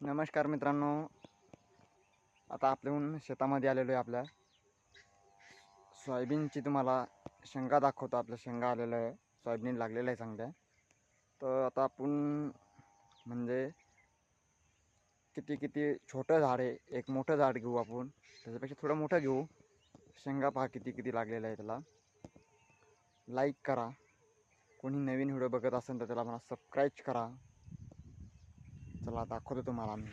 नमस्कार मित्रांनो. आता आपल्याहून शेतामध्ये आलेलो आहे आपल्या. सोयाबीनची तुम्हाला शेंगा दाखवतो आपल्या शेंगा आलेलं आहे. सोयाबीन लागलेलं आहे चांगल्या तर आता आपण म्हणजे किती किती छोटं झाड आहे एक मोठं झाड घेऊ आपण. त्याच्यापेक्षा थोडं मोठं घेऊ. शेंगा पहा किती किती लागलेलं आहे त्याला. लाईक करा. कोणी नवीन व्हिडिओ बघत असेल तर त्याला मला सबस्क्राईब करा. चला दाखवतो तुम्हाला आम्ही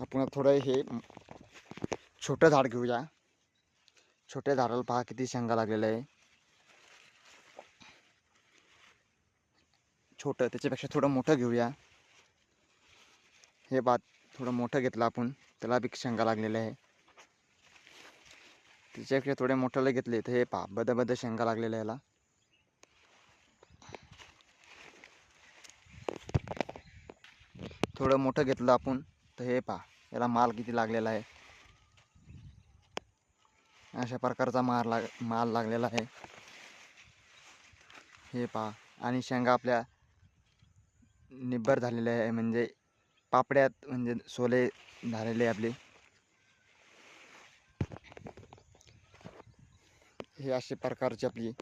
आपण थोडं हे छोटं झाड घेऊया. छोट्या झाडाला पहा किती शेंगा लागलेलं आहे. छोटं त्याच्यापेक्षा थोडं मोठं घेऊया. हे बात थोडं मोठं घेतलं आपण. त्याला बी शेंगा लागलेल्या आहे. त्याच्यापेक्षा थोडे मोठ्याला घेतले तर हे पहा बदबद शेंगा लागलेल्या याला. थोडं मोठं घेतलं आपण तर हे पहा याला माल किती लागलेला आहे. अशा प्रकारचा माल लाग माल लागलेला आहे. हे पहा आणि शेंगा आपल्या निब्बर झालेले आहे म्हणजे पापड्यात म्हणजे सोले झालेले आपले. हे अशा प्रकारची आपली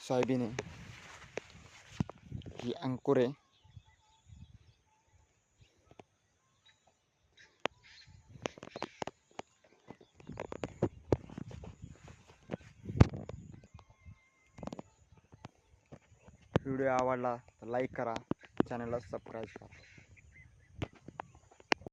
सोयाबीन आहे. ही अंकुर आहे. व्हिडिओ आवडला तर लाईक करा चॅनलला सबस्क्राईब करा.